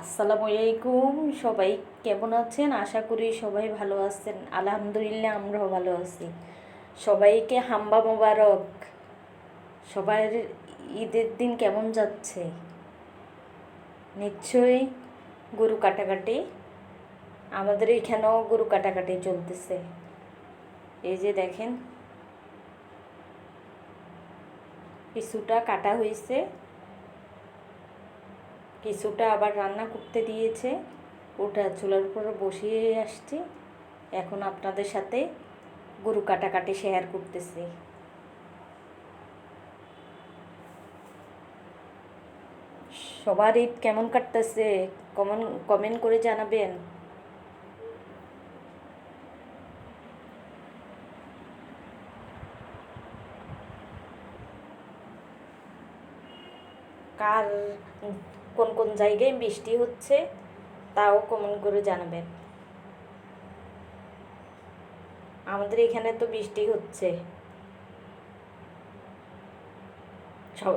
আসসালামু আলাইকুম। সবাই কেমন আছেন? আশা করি সবাই ভালো আছেন। আলহামদুলিল্লাহ, আমরাও ভালো আছি। সবাইকে হাম্বা মোবারক। সবার ঈদের দিন কেমন যাচ্ছে? নিশ্চয়ই গরু কাটাকাটি। আমাদের এখানেও গরু কাটাকাটি চলতেছে। এই যে দেখেন, কিছুটা কাটা হয়েছে। কিছুটা আবার রান্না করতে দিয়েছে। ওটা চুলার উপরে বসিয়ে আসছি। এখন আপনাদের সাথে গরু কাটাকাটি শেয়ার করতেছি। সবার ঈদ কেমন কাটতেছে? কমন কমেন্ট করে জানাবেন। কার, কোন কোন জায়গায় বৃষ্টি হচ্ছে তাও কমেন্ট করে জানাবেন। আমাদের এখানে তো বৃষ্টি হচ্ছে। সব